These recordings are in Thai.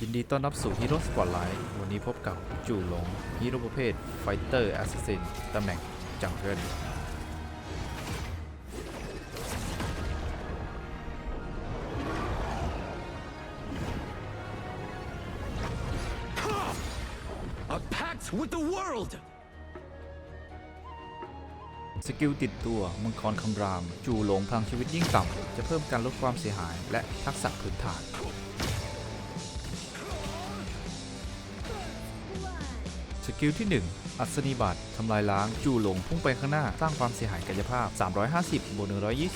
ยินดีต้อนรับสู่ฮีโร่สปอตไลท์วันนี้พบกับจู่หลงฮีโร่ประเภทไฟเตอร์แอสซัสซินตำแหน่งจังเกิล A pact with the world! สกิลติดตัวมังกรคำราม จู่หลงพลังชีวิตยิ่งต่ำ จะเพิ่มการลดความเสียหายและทักษะพื้นฐาน สกิลที่ 1 อัศนีบัตรทำลายล้าง จู่หลงพุ่งไปข้างหน้า สร้างความเสียหายกายภาพ 350บวก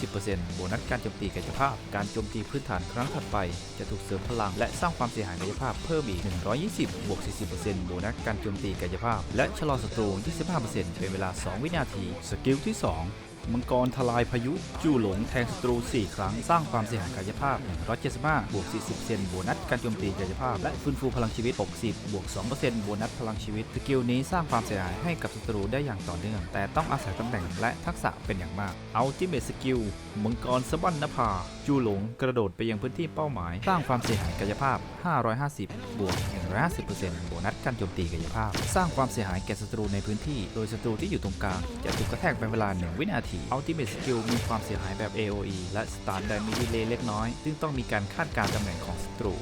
120%โบนักการโจมตีกายภาพ การโจมตีพื้นฐานครั้งถัดไป จะถูกเสริมพลัง และสร้างความเสียหายกายภาพเพิ่มอีก 120บวก40%โบนักการโจมตีกายภาพ และชะลอศัตรู25%เป็นเวลา 2 วินาที สกิลที่ 2 มังกรทลายพายุจู่หลงแทงศัตรู 4 ครั้ง สร้างความเสียหายกายภาพ 175 บวก 40 เซนโบนัสการโจมตีกายภาพ และฟื้นฟูพลังชีวิต 60 บวก 2%โบนัสพลังชีวิต สกิลนี้สร้างความเสียหายให้กับศัตรูได้อย่างต่อเนื่อง แต่ต้องอาศัยตำแหน่งและทักษะเป็นอย่างมาก Ultimate Skill มังกรสบันนภาจู่หลงกระโดดไปยังพื้นที่เป้าหมาย สร้างความเสียหายกายภาพ 550 บวก 150%โบนัสการโจมตีกายภาพ สร้างความเสียหายแก่ศัตรูในพื้นที่ โดยศัตรูที่อยู่ตรงกลางจะถูกกระแทกเป็นเวลา 1 วินาที Ultimate Skill มีความเสียหายแบบ AOE และสตาร์ทได้มีดีเลย์เล็กน้อย ซึ่งต้องมีการคาดการตำแหน่งของศัตรู